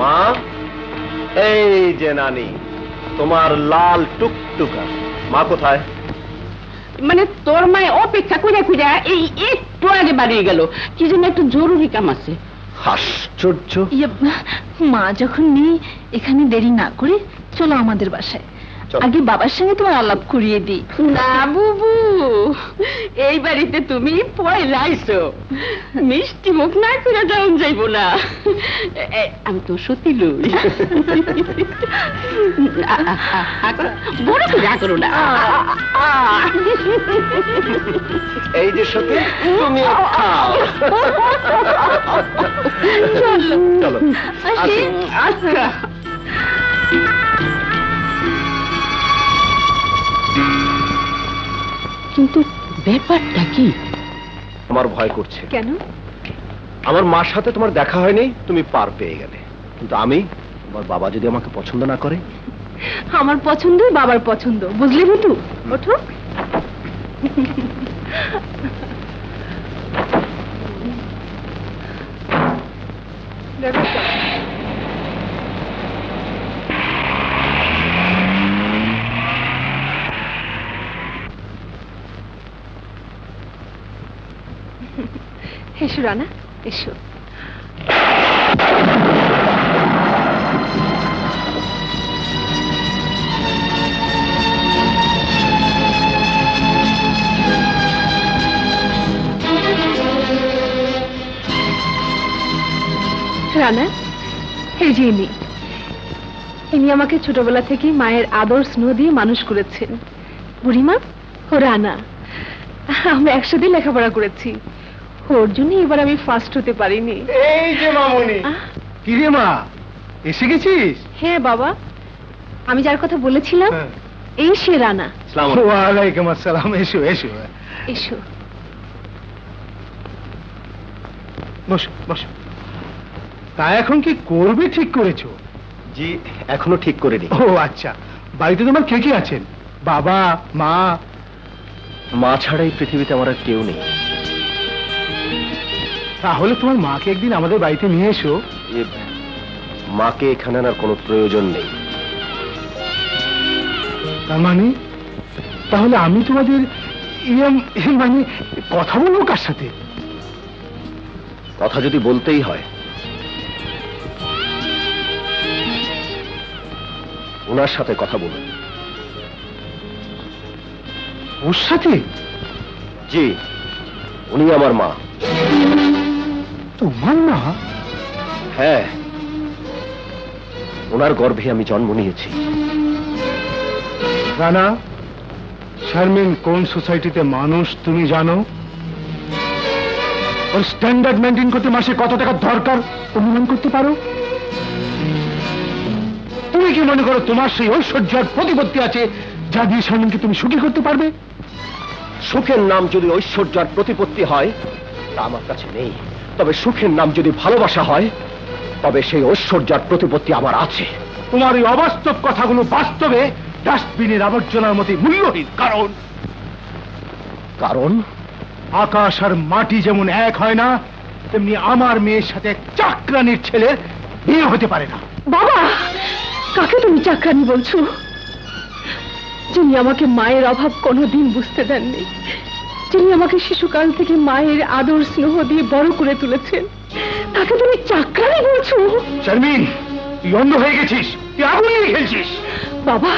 মা এই যে নানি তোমার লাল টুকটুকা মা কোথায়? মানে তোর মায় অপেক্ষা করে খুঁজে এই একটু আগে বাড়িয়ে গেল। কি জন্য একটু জরুরি কাম আছে। আশ্চর্য। ইয়ে, মা যখন নেই এখানে দেরি না করে চলো আমাদের বাসায়। আগে বাবার সঙ্গে তোমার আলাপ করিয়ে দি না বুবু। এই বাড়িতে তুমি পয়লাইছো মিষ্টি মুখ না করে যাওন যাইব না। আমি তো সত্যি লই। বড় করে করো না। এই যে সত্যি তুমি খাও। চলো। চলো আসি। আচ্ছা। কিন্তু ব্যাপারটা কি? আমার ভয় করছে। কেন? আমার মার সাথে তোমার দেখা হয়নি তুমি পার পেয়ে গেলে। কিন্তু আমি আমার বাবা যদি আমাকে পছন্দ না করে? আমার পছন্দ বাবার পছন্দ বুঝলি বুটু ওঠো। এসো, রানা এসো। রানা, এই যে ইনি। ইনি আমাকে ছোটবেলা থেকে মায়ের আদর স্নেহ দিয়ে মানুষ করেছেন। বুড়িমা ও রানা আমরা একসাথে লেখাপড়া করেছি। ওর জন্য এবার আমি ফার্স্ট হতে পারিনি। এই যে মামনি। কি রে মা? এসে গেছিস? হ্যাঁ বাবা। আমি যার কথা বলেছিলাম হ্যাঁ। এই সে রানা। ওয়ালাইকুম আসসালাম এসো এসো। এসো। বসো বসো। তা এখন কি করবে ঠিক করেছ? জি এখনও ঠিক করে করিনি। ও আচ্ছা। বাড়িতে তোমার কে কে আছেন? বাবা মা? মা ছাড়া এই পৃথিবীতে আমার আর কেউ নেই। তাহলে তোমার মাকে একদিন আমাদের বাড়িতে নিয়ে এসো। মাকে এখানে আনার কোনো প্রয়োজন নেই। তার মানে? তাহলে আমি তোমাদের ইয়ে- ইয়ে মানে কথা বলব কার সাথে? কথা যদি বলতেই হয়। ওনার সাথে কথা বলুন। ওর সাথে? জি উনি আমার মা। তোমার না। হ্যাঁ ওনার গর্ভে আমি জন্ম নিয়েছি। রানা শারমিন কোন সোসাইটিতে মানুষ তুমি জানো? ওর স্ট্যান্ডার্ড মেনটেন করতে মাসে কত টাকা দরকার অনুমান করতে পারো? তুমি কি মনে করো তোমার সেই ঐশ্বর্য আর প্রতিপত্তি আছে যা দিয়ে শারমিনকে তুমি সুখী করতে পারবে? সুখের নাম যদি ঐশ্বর্য আর প্রতিপত্তি হয় তা আমার কাছে নেই। তবে সুখের নাম যদি ভালোবাসা হয়, তবে সেই ঐশ্বর্য আর প্রতিপত্তি আমার আছে। তোমার এই অবাস্তব কথাগুলো বাস্তবে ডাস্টবিনের আবর্জনার মতো মূল্যহীন। কারণ? কারণ? আকাশ আর মাটি যেমন এক হয় না, তেমনি আমার মেয়ের সাথে চাকরানির ছেলের বিয়ে হতে পারে না। বাবা, কাকে তুমি চাকরানি বলছো? যিনি আমাকে মায়ের অভাব কোনোদিন বুঝতে দেননি। যিনি আমাকে শিশুকাল থেকে মায়ের আদর স্নেহ দিয়ে বড় করে তুলেছেন। তাকে তুমি চাকরানি বলছো? শারমিন তুই অন্ধ হয়ে গেছিস। তুই আগুন নিয়ে খেলছিস। বাবা!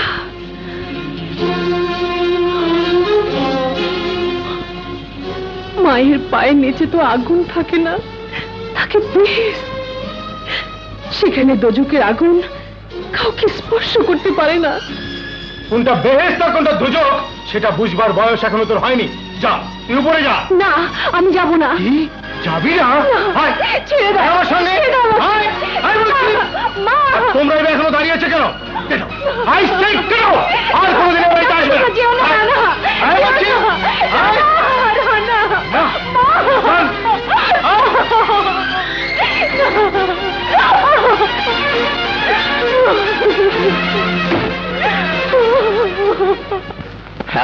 মায়ের পায়ের নিচে তো আগুন থাকে না। থাকে বেশ সেখানে দোজকের আগুন কাউকে স্পর্শ করতে পারে না। কোনটা বেহেস না কোনটা দুজক সেটা বুঝবার বয়স এখনও তোর হয়নি। যা তুই উপরে যা। না আমি যাব না। কি? যাবি না? আয়, ছেড়ে দাও আমার সঙ্গে আয়, আয় বলছি। মা তোমরা এবার এখনও দাঁড়িয়ে আছে কেন? আই সে কেন আর কোনোদিন এ বাড়িতে আসবে না। যেও না, না, আয় বলছি। আয়।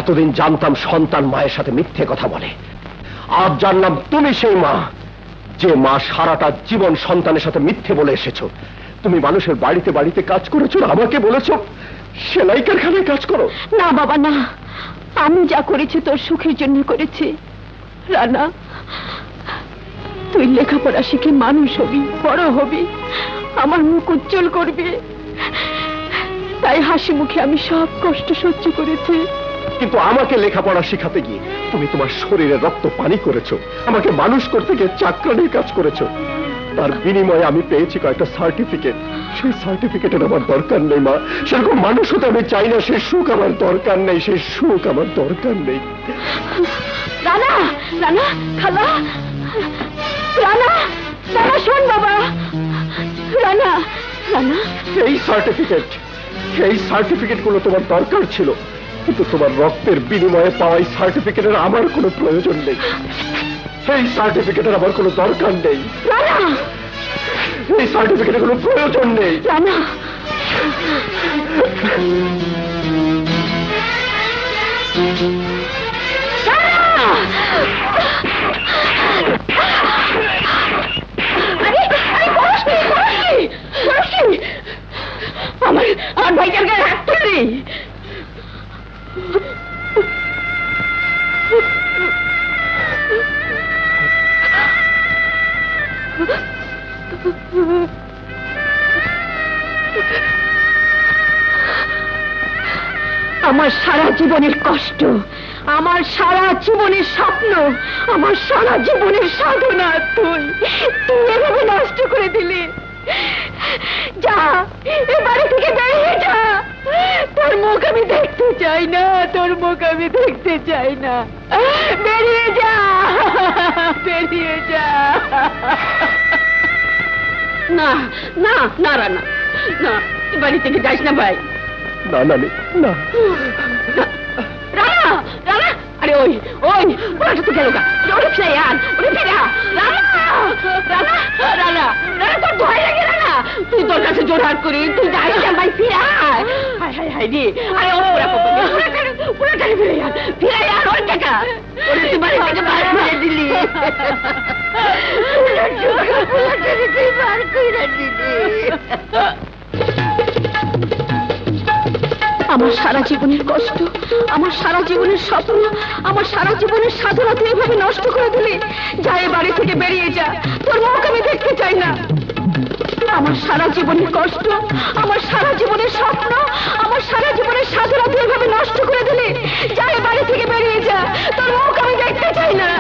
এতদিন জানতাম সন্তান মায়ের সাথে মিথ্যে কথা বলে। আজ জানলাম তুমি সেই মা। যে মা সারাটা জীবন সন্তানের সাথে মিথ্যে বলে এসেছ। তুমি মানুষের বাড়িতে বাড়িতে কাজ করেছ আমাকে বলেছ? সেলাই কারখানায় কাজ করো। না, বাবা, না। আমি যা করেছি তোর সুখের জন্য করেছি। রানা, তুই লেখাপড়া শিখে মানুষ হবি, বড় হবি, আমার মুখ উজ্জ্বল করবি। তাই হাসি মুখে আমি সব কষ্ট সহ্য করেছি। কিন্তু আমাকে লেখাপড়া শেখাতে গিয়ে তুমি তোমার শরীরে রক্ত পানি করেছ আমাকে মানুষ করতে গিয়ে চাকরানির কাজ করেছ। তার বিনিময়ে আমি পেয়েছি কয়েকটা সার্টিফিকেট সেই সার্টিফিকেটের আমার দরকার নেই মা। সেরকম মানুষ হতে আমি চাই না সে সুখ আমার দরকার নেই সেই সুখ আমার দরকার নেই। রানা রানা খালা। রানা রানা শোন বাবা। রানা রানা। এই সার্টিফিকেট এই সার্টিফিকেটগুলো তোমার দরকার ছিল। কিন্তু তোমার রক্তের বিনিময়ে পাওয়া এই সার্টিফিকেটের আমার কোনো প্রয়োজন নেই। এই সার্টিফিকেটের আমার কোনো দরকার নেই। এই সার্টিফিকেটের কোনো প্রয়োজন নেই। আমার আমার ভাইটার গায়ে হাত তুললি আমার সারা জীবনের কষ্ট, আমার সারা জীবনের স্বপ্ন, আমার সারা জীবনের সাধনা তুই তুই এভাবে নষ্ট করে দিলি। যা এ বাড়ি থেকে বেরিয়ে যা। তোর মুখ আমি দেখতে চাই না, তোর মুখ আমি দেখতে চাই না। বেরিয়ে যা বেরিয়ে যা। না না না না তুই বাড়ি থেকে যাস না ভাই। না না নে, না। রানা রানা আরে ওই ওই ওটা তো গেল গা। ওরে ফিরে আন ওরে ফিরে। রানা রানা রানা রানা তোর ভয় লাগে রানা তুই তোর কাছে জোর হাত করি তুই যাই জামাই ফিরে আয়। হায় হায় হায় রে আরে ও ওরা পাপা ওরা কারে ওরা কারে ফিরে আন ফিরে আন ওর টাকা ওরে তুই বাড়ি থেকে বার করে দিলি। তুই বার করে দিলি আমার সারা জীবনের কষ্ট, আমার সারা জীবনের স্বপ্ন, আমার সারা জীবনের সাধনা তুই এভাবে নষ্ট করে দিলি যা এ বাড়ি থেকে বেরিয়ে যা, তোর মুখ আমি দেখতে চাই না। আমার সারা জীবনের কষ্ট, আমার সারা জীবনের স্বপ্ন, আমার সারা জীবনের সাধনা তুই এভাবে নষ্ট করে দিলি যা এ বাড়ি থেকে বেরিয়ে যা, তোর মুখ আমি দেখতে চাই না।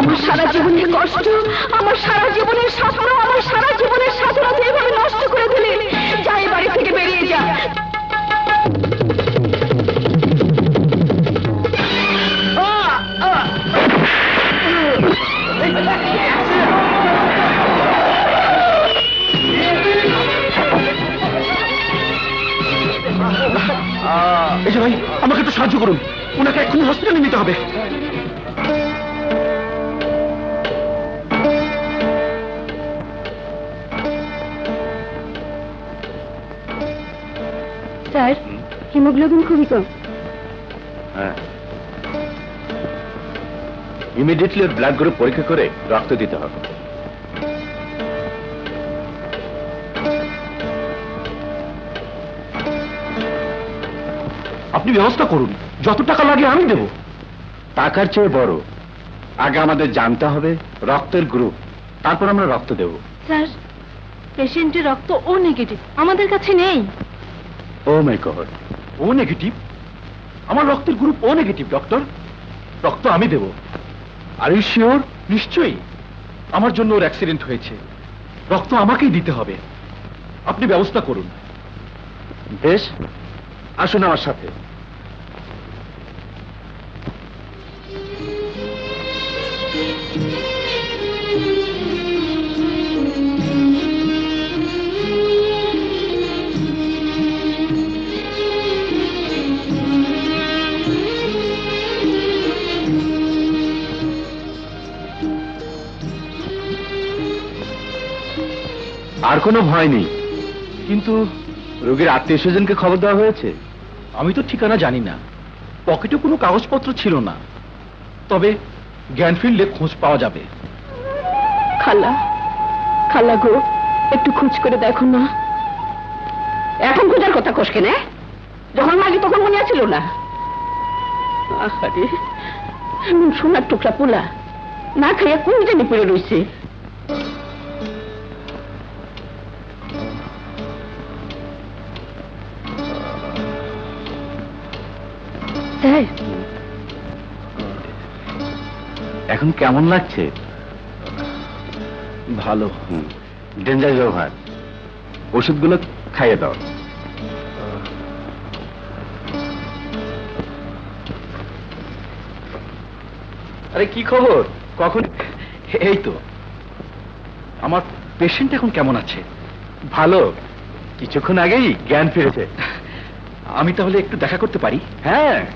আমার সারা জীবনের কষ্ট, আমার সারা জীবনের স্বপ্ন, আমার সারা জীবনের সাধনা সাহায্য করুন। ওনাকে এক্ষুনি হসপিটালে নিতে হবে। স্যার হিমোগ্লোবিন খুবই কম। হ্যাঁ। ইমিডিয়েটলি ওর ব্লাড গ্রুপ পরীক্ষা করে রক্ত দিতে হবে। আপনি ব্যবস্থা করুন। যত টাকা লাগে আমি দেব। টাকার চেয়ে বড়। আগে আমাদের জানতে হবে রক্তের গ্রুপ তারপর আমরা রক্ত দেব। স্যার পেশেন্টের রক্ত ও নেগেটিভ আমাদের কাছে নেই। ও মাই গড। ও নেগেটিভ আমার রক্তের গ্রুপ ও নেগেটিভ ডক্টর রক্ত আমি দেব। আর ইউ শিওর নিশ্চয়ই। আমার জন্য ওর অ্যাক্সিডেন্ট হয়েছে। রক্ত আমাকেই দিতে হবে। আপনি ব্যবস্থা করুন। বেশ। আসুন আমার সাথে। আর কোনো ভয় নেই। কিন্তু রোগীর আত্মীয় স্বজনকে খবর দেওয়া হয়েছে? আমি তো ঠিকানা জানি না। পকেটে কোনো কাগজপত্র ছিল না। তবে জ্ঞান খোঁজ পাওয়া যাবে। খালা খালা গো, একটু খোঁজ করে দেখো না। এখন খোঁজার কথা কোষ কেনে? যখন মাগি তখন মনে আছিল না? সোনার টুকরা পোলা। না খাইয়া কোন জানি পড়ে রইছে? স্যার এখন কেমন লাগছে? ভালো ডেঞ্জার ব্যবহার। ওষুধগুলো খাইয়ে দাও। আরে, কি খবর? কখন? এই তো। আমার পেশেন্ট এখন কেমন আছে? ভালো। কিছুক্ষণ আগেই জ্ঞান ফিরেছে। আমি তাহলে একটু দেখা করতে পারি? হ্যাঁ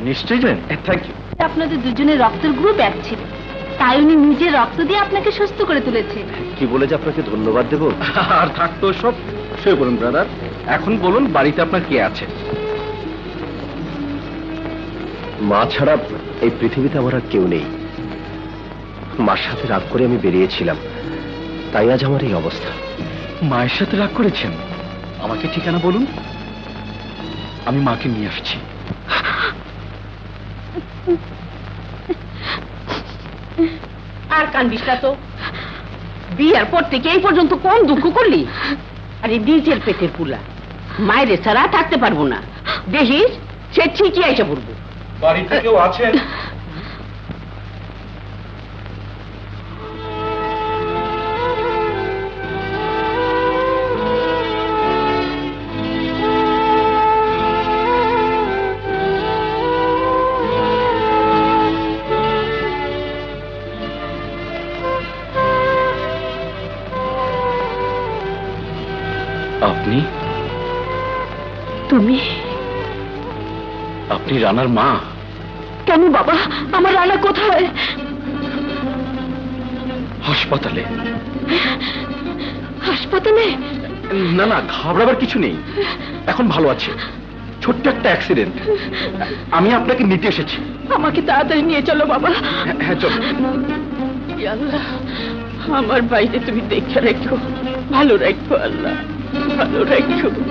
নিশ্চয়ই থ্যাংক ইউ আপনাদের দুজনের রক্তের গ্রুপ এক ছিল। তাই উনি নিজের রক্ত দিয়ে আপনাকে সুস্থ করে তুলেছে। কি বলে যে আপনাকে ধন্যবাদ দেব? আর থাকতো সব। সে বলুন ব্রাদার এখন বলুন বাড়িতে আপনার কে আছে? মা ছাড়া এই পৃথিবীতে আমার আর কেউ নেই। মার সাথে রাগ করে আমি বেরিয়েছিলাম। তাই আজ আমার এই অবস্থা। মায়ের সাথে রাগ করেছেন? আমাকে ঠিকানা বলুন। আমি মাকে নিয়ে আসছি। আর কান্দিস না তো। বিয়ার পর থেকে এই পর্যন্ত কোন দুঃখ করলি? আরে নিজের পেটের পুলা। মায়ের ছাড়া থাকতে পারব না। দেখিস সে ঠিকই আইসা পড়ব। বাড়িতে কেউ আছেন? তুমি? আপনি রানার মা। কেন বাবা? আমার রানা কোথায়? হাসপাতালে। হাসপাতালে? না না ঘাবড়াবার কিছু নেই। এখন ভালো আছে। ছোট্ট একটা অ্যাক্সিডেন্ট আমি আপনাকে নিতে এসেছি। আমাকে তাড়াতাড়ি নিয়ে চলো বাবা। হ্যাঁ, হ্যাঁ চলো। আল্লাহ আমার বাইরে তুমি দেখে রেখো। ভালো রাখো আল্লাহ ভালো রাখো।